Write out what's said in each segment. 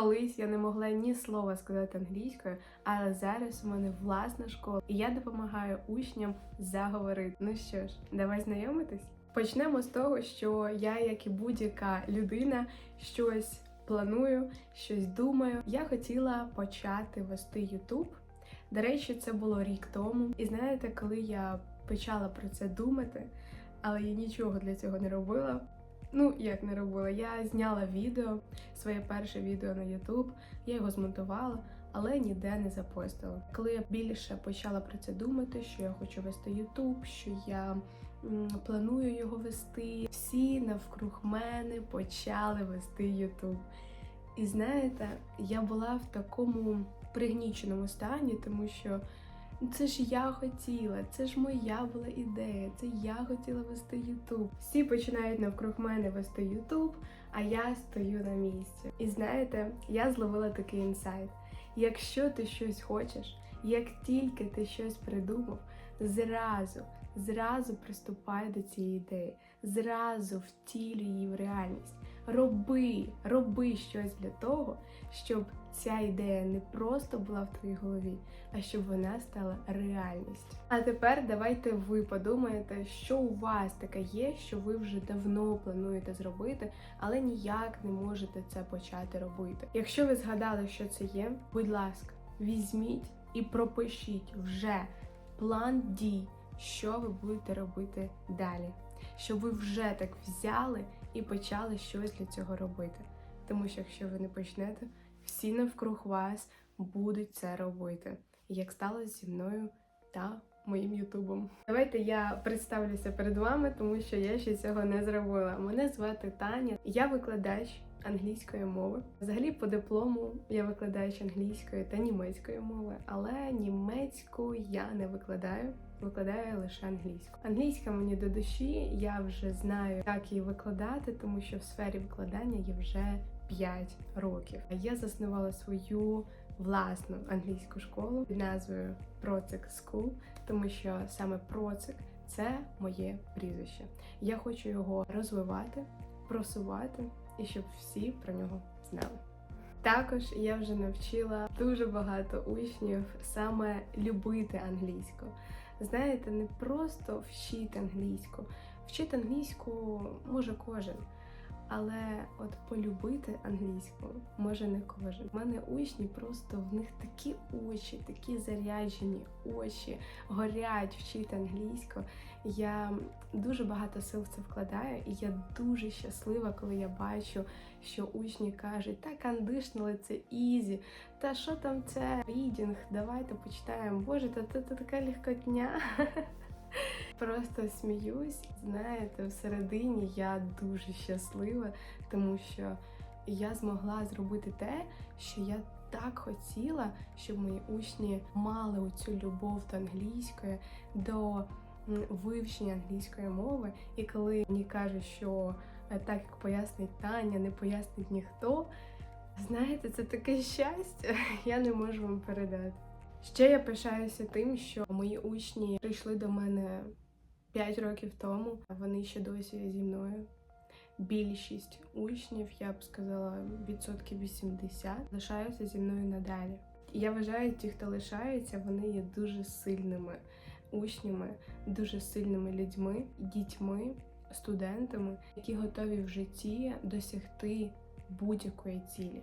Колись я не могла ні слова сказати англійською, але зараз у мене власна школа, і я допомагаю учням заговорити. Ну що ж, давай знайомитись. Почнемо з того, що я, як і будь-яка людина, щось планую, щось думаю. Я хотіла почати вести YouTube. До речі, це було рік тому. І знаєте, коли я почала про це думати, але я нічого для цього не робила. Ну, як не робила, я зняла відео, своє перше відео на YouTube, я його змонтувала, але ніде не запостила. Коли я більше почала про це думати, що я хочу вести YouTube, що я планую його вести, всі навкруг мене почали вести YouTube. І знаєте, я була в такому пригніченому стані, тому що це ж я хотіла, це ж моя була ідея, це я хотіла вести Ютуб. Всі починають навкруг мене вести Ютуб, а я стою на місці. І знаєте, я зловила такий інсайт. Якщо ти щось хочеш, як тільки ти щось придумав, зразу, зразу приступай до цієї ідеї, зразу втілюй її в реальність. Роби, роби щось для того, щоб ця ідея не просто була в твоїй голові, а щоб вона стала реальністю. А тепер давайте ви подумаєте, що у вас таке є, що ви вже давно плануєте зробити, але ніяк не можете це почати робити. Якщо ви згадали, що це є, будь ласка, візьміть і пропишіть вже план дій, що ви будете робити далі. Щоб ви вже так взяли і почали щось для цього робити. Тому що якщо ви не почнете, всі навкруг вас будуть це робити. Як сталося зі мною та моїм Ютубом. Давайте я представлюся перед вами, тому що я ще цього не зробила. Мене звати Таня, я викладач англійської мови. Взагалі, по диплому я викладач англійської та німецької мови, але німецьку я не викладаю. Викладаю лише англійську. Англійська мені до душі, я вже знаю, як її викладати, тому що в сфері викладання є вже 5 років. Я заснувала свою власну англійську школу під назвою Procik School, тому що саме Procik – це моє прізвище. Я хочу його розвивати, просувати і щоб всі про нього знали. Також я вже навчила дуже багато учнів саме любити англійську. Знаєте, не просто вчити англійську. Вчити англійську може кожен. Але от полюбити англійську може не кожен. У мене учні просто в них такі очі, такі заряджені очі, горять вчити англійську. Я дуже багато сил в це вкладаю, і я дуже щаслива, коли я бачу, що учні кажуть, та кандишнули це ізі, та що там це рідінг, давайте почитаємо. Боже, та це така легкотня. Просто сміюсь, знаєте, всередині я дуже щаслива, тому що я змогла зробити те, що я так хотіла, щоб мої учні мали оцю любов до англійської, до вивчення англійської мови. І коли мені кажуть, що е, так як пояснить Таня, не пояснить ніхто. Знаєте, це таке щастя, я не можу вам передати. Ще я пишаюся тим, що мої учні прийшли до мене 5 років тому, вони ще досі зі мною. Більшість учнів, я б сказала, відсотків 80, лишаються зі мною надалі. Я вважаю, ті, хто лишаються, вони є дуже сильними учнями, дуже сильними людьми, дітьми, студентами, які готові в житті досягти будь-якої цілі.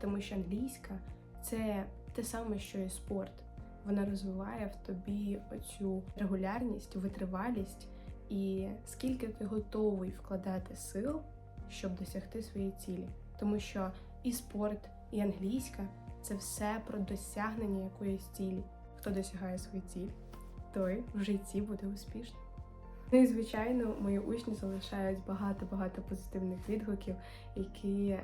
Тому що англійська це те саме, що і спорт. Вона розвиває в тобі оцю регулярність, витривалість, і скільки ти готовий вкладати сил, щоб досягти своєї цілі. Тому що і спорт, і англійська це все про досягнення якоїсь цілі. Хто досягає свої цілі, той в житті буде успішним. Ну і звичайно, мої учні залишають багато-багато позитивних відгуків, які е,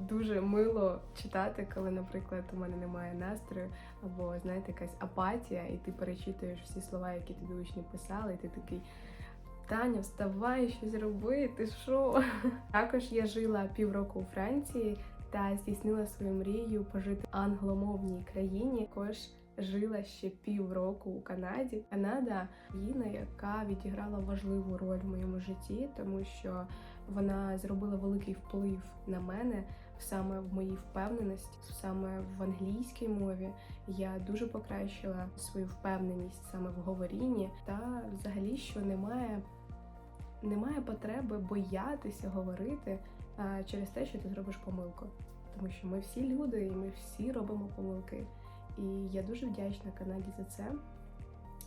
дуже мило читати, коли, наприклад, у мене немає настрою, або знаєте, якась апатія, і ти перечитуєш всі слова, які тобі учні писали, і ти такий. Таня, вставай, щось роби, ти що? Також я жила півроку у Франції та здійснила свою мрію пожити в англомовній країні. Також жила ще півроку у Канаді. Канада країна, яка відіграла важливу роль в моєму житті, тому що вона зробила великий вплив на мене саме в моїй впевненості, саме в англійській мові. Я дуже покращила свою впевненість саме в говорінні, та взагалі, що немає, немає потреби боятися говорити а, через те, що ти зробиш помилку. Тому що ми всі люди і ми всі робимо помилки. І я дуже вдячна Канаді за це,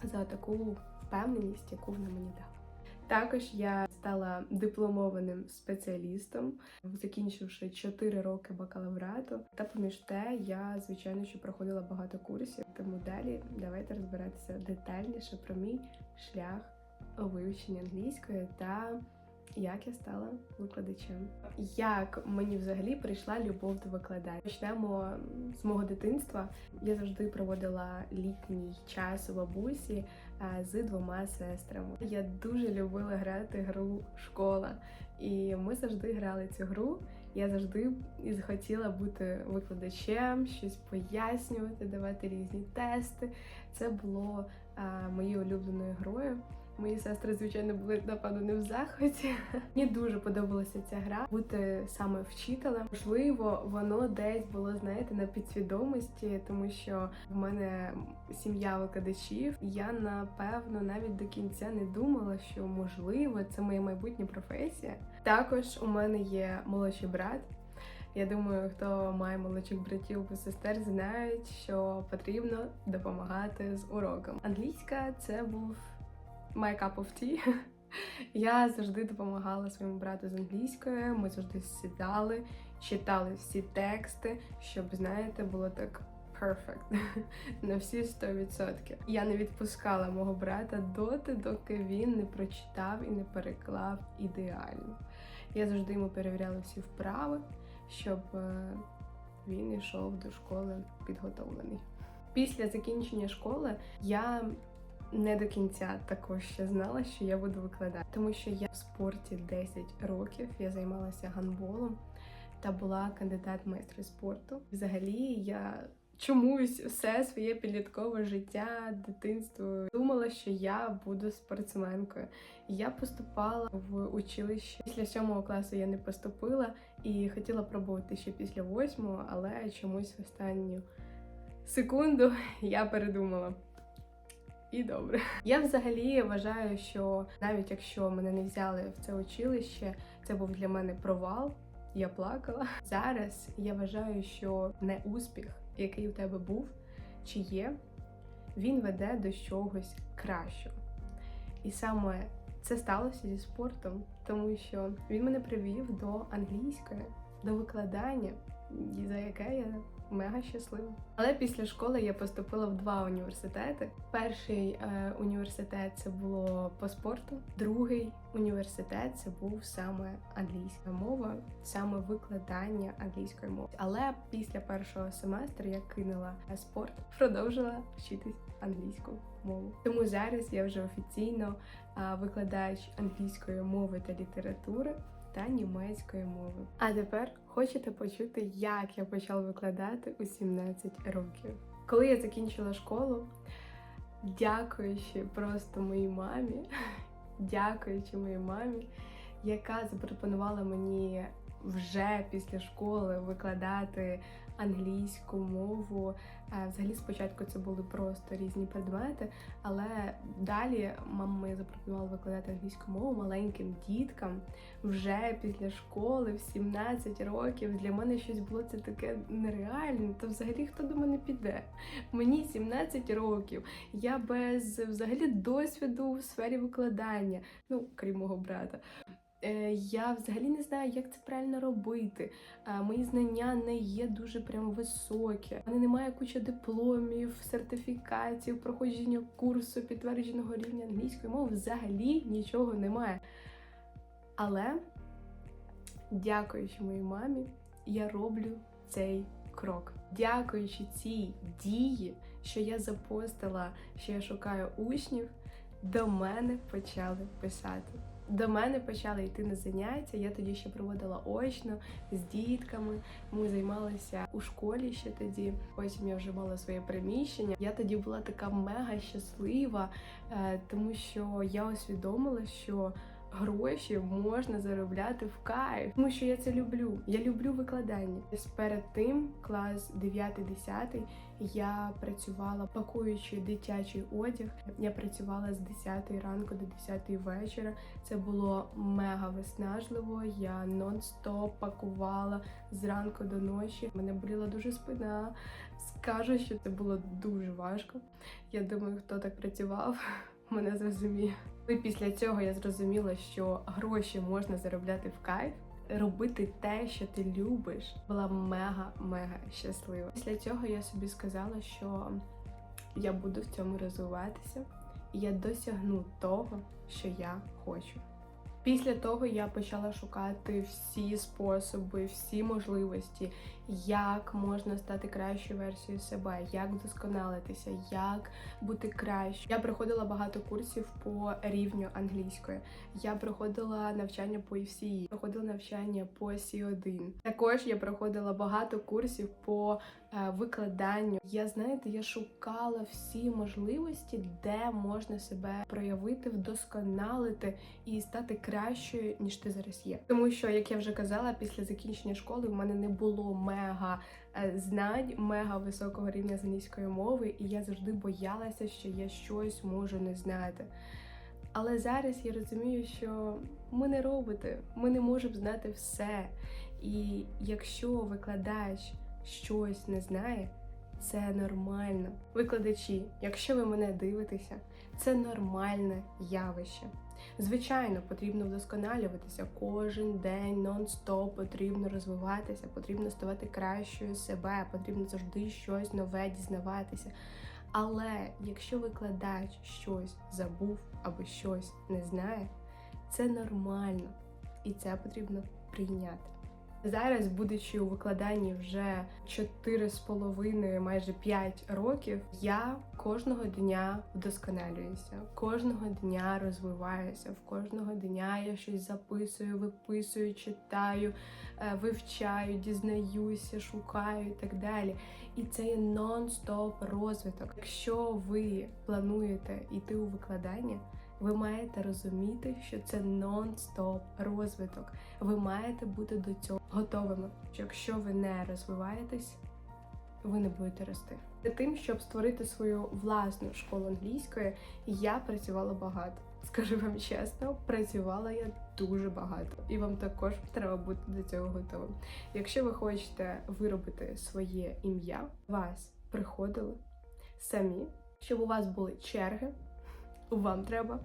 за таку впевненість, яку вона мені дала. Також я стала дипломованим спеціалістом, закінчивши 4 роки бакалаврату. Та поміж те, я звичайно що проходила багато курсів. Тому далі давайте розбиратися детальніше про мій шлях у вивченні англійської та як я стала викладачем. Як мені взагалі прийшла любов до викладання? Почнемо з мого дитинства. Я завжди проводила літній час у бабусі з двома сестрами. Я дуже любила грати гру школа, і ми завжди грали цю гру. Я завжди і захотіла бути викладачем, щось пояснювати, давати різні тести. Це було а, моєю улюбленою грою. Мої сестри, звичайно, були напевно не в захваті. Мені дуже подобалася ця гра бути саме вчителем. Можливо, воно десь було, знаєте, на підсвідомості, тому що в мене сім'я викладачів. Я напевно навіть до кінця не думала, що можливо це моя майбутня професія. Також у мене є молодший брат. Я думаю, хто має молодших братів або сестер, знають, що потрібно допомагати з уроком. Англійська це був my cup of tea. Я завжди допомагала своєму брату з англійською. Ми завжди сідали, читали всі тексти, щоб, знаєте, було так perfect на всі 100%. Я не відпускала мого брата доти, доки він не прочитав і не переклав ідеально. Я завжди йому перевіряла всі вправи, щоб е, він йшов до школи підготовлений. Після закінчення школи я не до кінця також ще знала, що я буду викладати, тому що я в спорті 10 років, я займалася гандболом та була кандидат майстри спорту. Взагалі, я чомусь все своє підліткове життя, дитинство думала, що я буду спортсменкою. Я поступала в училище. Після сьомого класу я не поступила і хотіла пробувати ще після восьмого, але чомусь в останню секунду я передумала. І добре. Я взагалі вважаю, що навіть якщо мене не взяли в це училище, це був для мене провал. Я плакала. Зараз я вважаю, що не успіх, який у тебе був чи є, він веде до чогось кращого. І саме це сталося зі спортом, тому що він мене привів до англійської, до викладання, за яке я мега щаслива. Але після школи я поступила в два університети. Перший е, університет це було по спорту, другий університет це був саме англійська мова, саме викладання англійської мови. Але після першого семестру я кинула спорт, продовжила вчитись англійську мову. Тому зараз я вже офіційно е, викладач англійської мови та літератури та німецької мови. А тепер хочете почути, як я почала викладати у 17 років. Коли я закінчила школу, дякуючи просто моїй мамі, дякуючи моїй мамі, яка запропонувала мені вже після школи викладати англійську мову. Е, взагалі, спочатку це були просто різні предмети, але далі мама моя запропонувала викладати англійську мову маленьким діткам вже після школи, в 17 років. Для мене щось було це таке нереальне. То взагалі хто до мене піде? Мені 17 років. Я без взагалі досвіду в сфері викладання, ну крім мого брата. Е, я взагалі не знаю, як це правильно робити. Е, мої знання не є дуже прям високі. У мене немає куча дипломів, сертифікатів, проходження курсу, підтвердженого рівня англійської мови. Взагалі нічого немає. Але, дякуючи моїй мамі, я роблю цей крок. Дякуючи цій дії, що я запостила, що я шукаю учнів, до мене почали писати. До мене почали йти на заняття. Я тоді ще проводила очно з дітками. Ми займалися у школі ще тоді. Потім я вже мала своє приміщення. Я тоді була така мега щаслива, е, тому що я усвідомила, що гроші можна заробляти в кайф, тому що я це люблю. Я люблю викладання. Перед тим, клас 9-10, я працювала пакуючи дитячий одяг. Я працювала з 10 ранку до 10 вечора. Це було мега виснажливо. Я нон-стоп пакувала зранку до ночі. Мене боліла дуже спина. Скажу, що це було дуже важко. Я думаю, хто так працював, мене зрозуміє. І після цього я зрозуміла, що гроші можна заробляти в кайф. Робити те, що ти любиш, була мега-мега щаслива. Після цього я собі сказала, що я буду в цьому розвиватися, і я досягну того, що я хочу. Після того я почала шукати всі способи, всі можливості, як можна стати кращою версією себе, як вдосконалитися, як бути краще. Я проходила багато курсів по рівню англійської. Я проходила навчання по EFCE, проходила навчання по C1. Також я проходила багато курсів по е, викладанню. Я знаєте, я шукала всі можливості, де можна себе проявити, вдосконалити і стати кращою, ніж ти зараз є. Тому що, як я вже казала, після закінчення школи в мене не було мега е, знань, мега високого рівня з англійської мови, і я завжди боялася, що я щось можу не знати. Але зараз я розумію, що ми не роботи, ми не можемо знати все. І якщо викладач щось не знає, це нормально. Викладачі, якщо ви мене дивитеся, це нормальне явище. Звичайно, потрібно вдосконалюватися кожен день, нон-стоп, потрібно розвиватися, потрібно ставати кращою себе, потрібно завжди щось нове дізнаватися. Але якщо викладач щось забув або щось не знає, це нормально і це потрібно прийняти. Зараз, будучи у викладанні вже 4,5, майже 5 років, я кожного дня вдосконалююся, кожного дня розвиваюся, в кожного дня я щось записую, виписую, читаю, е, вивчаю, дізнаюся, шукаю і так далі. І це є нон-стоп розвиток. Якщо ви плануєте йти у викладання, ви маєте розуміти, що це нон-стоп розвиток. Ви маєте бути до цього готовими. Що Якщо ви не розвиваєтесь, ви не будете рости. За тим, щоб створити свою власну школу англійської, я працювала багато. Скажу вам чесно, працювала я дуже багато, і вам також треба бути до цього готовим. Якщо ви хочете виробити своє ім'я, вас приходили самі, щоб у вас були черги, вам треба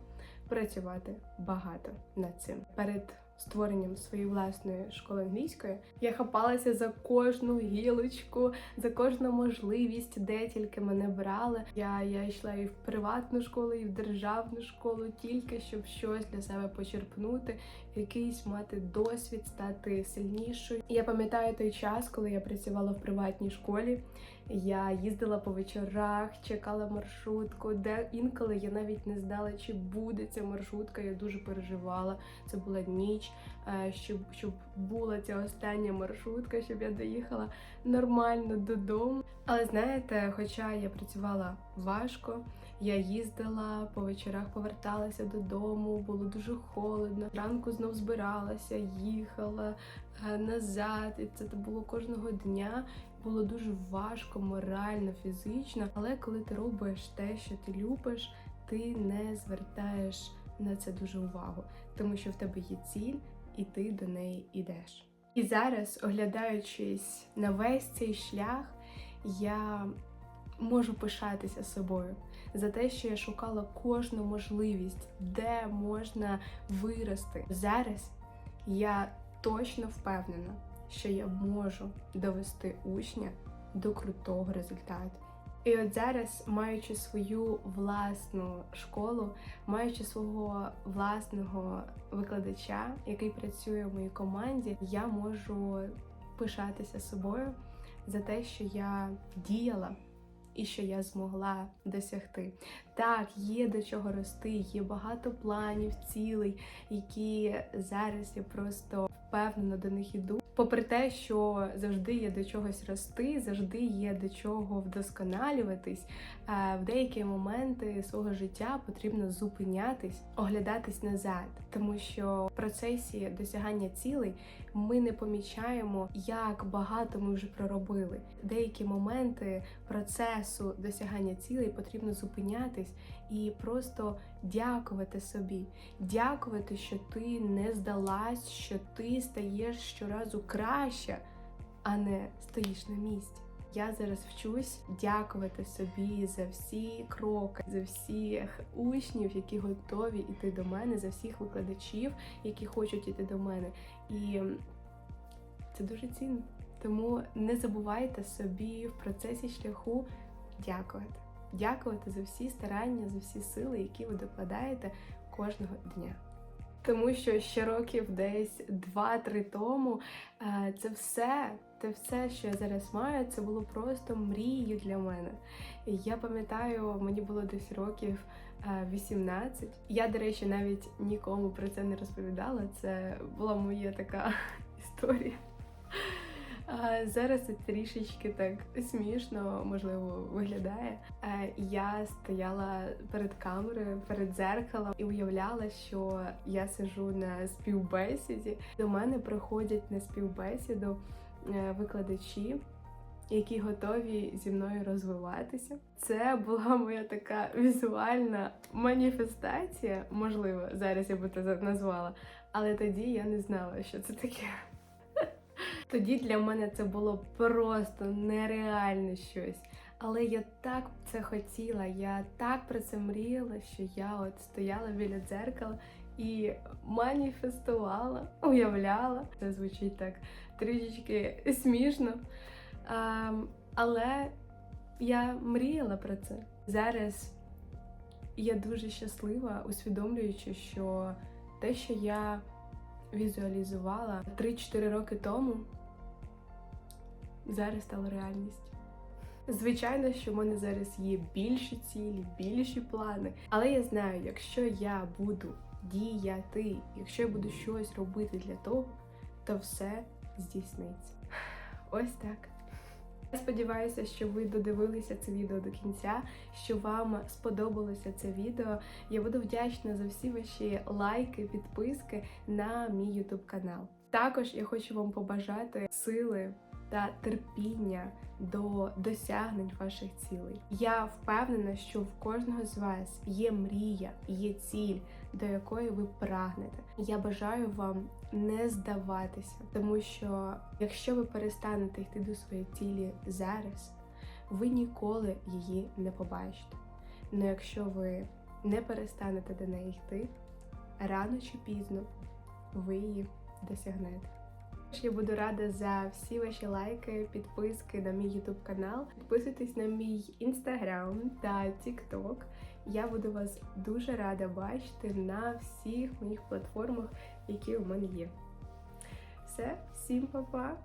працювати багато над цим. Перед створенням своєї власної школи англійської я хапалася за кожну гілочку, за кожну можливість, де тільки мене брали. Я, я йшла і в приватну школу, і в державну школу, тільки щоб щось для себе почерпнути, якийсь мати досвід, стати сильнішою. Я пам'ятаю той час, коли я працювала в приватній школі. Я їздила по вечорах, чекала маршрутку, де інколи я навіть не знала, чи буде ця маршрутка. Я дуже переживала. Це була ніч, е, щоб щоб була ця остання маршрутка, щоб я доїхала нормально додому. Але знаєте, хоча я працювала важко, я їздила по вечорах, поверталася додому, було дуже холодно. Ранку знов збиралася, їхала е, назад, і це було кожного дня було дуже важко, морально, фізично. Але коли ти робиш те, що ти любиш, ти не звертаєш на це дуже увагу, тому що в тебе є ціль, і ти до неї йдеш. І зараз, оглядаючись на весь цей шлях, я можу пишатися собою за те, що я шукала кожну можливість, де можна вирости. Зараз я точно впевнена що я можу довести учня до крутого результату. І от зараз, маючи свою власну школу, маючи свого власного викладача, який працює в моїй команді, я можу пишатися собою за те, що я діяла. І що я змогла досягти. Так, є до чого рости, є багато планів, цілей, які зараз я просто впевнено до них іду. Попри те, що завжди є до чогось рости, завжди є до чого вдосконалюватись, е, в деякі моменти свого життя потрібно зупинятись, оглядатись назад, тому що в процесі досягання цілей ми не помічаємо, як багато ми вже проробили. Деякі моменти процесу досягання цілей потрібно зупинятись і просто дякувати собі, дякувати, що ти не здалась, що ти стаєш щоразу краще, а не стоїш на місці. Я зараз вчусь дякувати собі за всі кроки, за всіх учнів, які готові йти до мене, за всіх викладачів, які хочуть йти до мене. І це дуже цінно. Тому не забувайте собі в процесі шляху дякувати. Дякувати за всі старання, за всі сили, які ви докладаєте кожного дня. Тому що ще років десь 2-3 тому е, це все, те все, що я зараз маю, це було просто мрією для мене. Я пам'ятаю, мені було десь років е, 18. Я, до речі, навіть нікому про це не розповідала. Це була моя така історія. А Зараз це трішечки так смішно, можливо, виглядає. Е, Я стояла перед камерою, перед дзеркалом і уявляла, що я сижу на співбесіді. До мене приходять на співбесіду е, викладачі. Які готові зі мною розвиватися. Це була моя така візуальна маніфестація, можливо, зараз я би це назвала, але тоді я не знала, що це таке. Тоді для мене це було просто нереально щось. Але я так це хотіла, я так про це мріяла, що я от стояла біля дзеркала і маніфестувала, уявляла. Це звучить так трішечки смішно. А, але я мріяла про це. Зараз я дуже щаслива, усвідомлюючи, що те, що я візуалізувала 3-4 роки тому, зараз стало реальністю. Звичайно, що в мене зараз є більші цілі, більші плани. Але я знаю, якщо я буду діяти, якщо я буду щось робити для того, то все здійсниться. Ось так. Сподіваюся, що ви додивилися це відео до кінця, що вам сподобалося це відео. Я буду вдячна за всі ваші лайки, підписки на мій YouTube канал. Також я хочу вам побажати сили та терпіння до досягнень ваших цілей. Я впевнена, що в кожного з вас є мрія, є ціль, до якої ви прагнете. Я бажаю вам не здаватися, тому що якщо ви перестанете йти до своєї цілі зараз, ви ніколи її не побачите. Але якщо ви не перестанете до неї йти, рано чи пізно ви її досягнете. Я буду рада за всі ваші лайки, підписки на мій YouTube канал. Підписуйтесь на мій Instagram та TikTok. Я буду вас дуже рада бачити на всіх моїх платформах, які у мене є. Все, всім па-па!